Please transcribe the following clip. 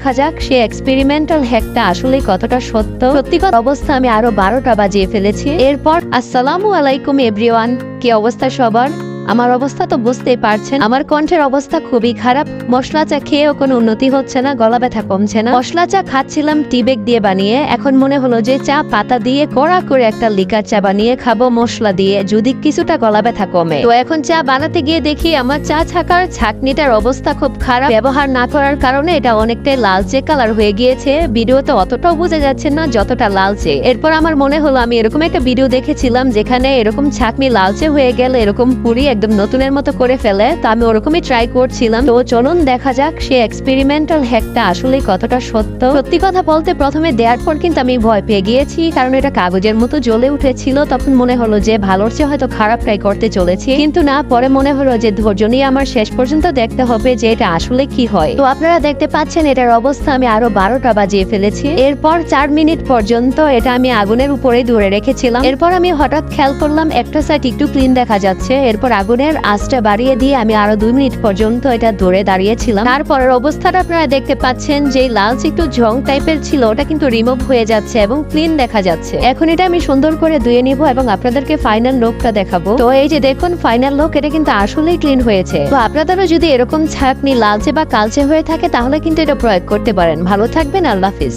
দেখা যাক সে এক্সপেরিমেন্টাল হ্যাকটা আসলে কতটা সত্য। সত্যিকার অবস্থা আমি আরও বারোটা বাজিয়ে ফেলেছি। এরপর, আসসালামু আলাইকুম এভরিওয়ান কি অবস্থা সবার? আমার অবস্থা তো বুঝতেই পারছেন। আমার কণ্ঠের অবস্থা খুবই খারাপ। মশলা চা খেয়েও কোনো উন্নতি হচ্ছে না, গলা ব্যথা কমছে না। মশলা চা খাচ্ছিলাম টিবেক দিয়ে বানিয়ে, এখন মনে হলো যে চা পাতা দিয়ে কড়া করে একটা লিকার চা বানিয়ে খাব মশলা দিয়ে, যদি কিছুটা গলা ব্যথা কমে। তো এখন চা বানাতে গিয়ে দেখি আমার চা ছাকার ছাকনিটার অবস্থা খুব খারাপ। ব্যবহার না করার কারণে এটা অনেকটাই লালচে কালার হয়ে গিয়েছে। ভিডিওতে অতটাও বোঝা যাচ্ছে না যতটা লালচে। এরপর আমার মনে হলো আমি এরকম একটা ভিডিও দেখেছিলাম যেখানে এরকম ছাকনি লালচে হয়ে গেলে, এরকম পুরি একদম নতুনের মতো করে ফেলে, তো আমি ওরকমই ট্রাই করছিলাম। তো চলুন দেখা যাক সে এক্সপেরিমেন্টাল হ্যাকটা আসলে কতটা সত্য। সত্যি কথা বলতে প্রথমে দেওয়ার পর কিন্তু আমি ভয় পেয়ে গিয়েছি, কারণ এটা কাগজের মতো জ্বলে উঠেছিল, তখন মনে হলো যে ভালোর চেয়ে হয়তো খারাপটাই করতে চলেছি। কিন্তু না, পরে মনে হলো যে ধৈর্য নিয়ে আমার শেষ পর্যন্ত দেখতে হবে যে এটা আসলে কি হয়। তো আপনারা দেখতে পাচ্ছেন এটার অবস্থা, আমি আরও বারোটা বাজিয়ে ফেলেছি। এরপর চার মিনিট পর্যন্ত এটা আমি আগুনের উপরে ধরে রেখেছিলাম। এরপর আমি হঠাৎ খেয়াল করলাম একটা সাইড একটু ক্লিন দেখা যাচ্ছে, এরপর আগুনের আঁচটা বাড়িয়ে দিয়ে আমি আরও দুই মিনিট পর্যন্ত এটা ধরে দাঁড়িয়েছিলাম। তারপরের অবস্থাটা আপনারা দেখতে পাচ্ছেন যে লালচ একটু ঝং টাইপের ছিল, ওটা কিন্তু রিমুভ হয়ে যাচ্ছে এবং ক্লিন দেখা যাচ্ছে। এখন এটা আমি সুন্দর করে ধুয়ে নিব এবং আপনাদেরকে ফাইনাল লোকটা দেখাবো। তো এই যে দেখুন ফাইনাল লোক এটা কিন্তু আসলেই ক্লিন হয়েছে। তো আপনাদেরও যদি এরকম ছাকনি লালচে বা কালচে হয়ে থাকে, তাহলে কিন্তু এটা প্রয়োগ করতে পারেন। ভালো থাকবেন, আল্লাহ হাফিজ।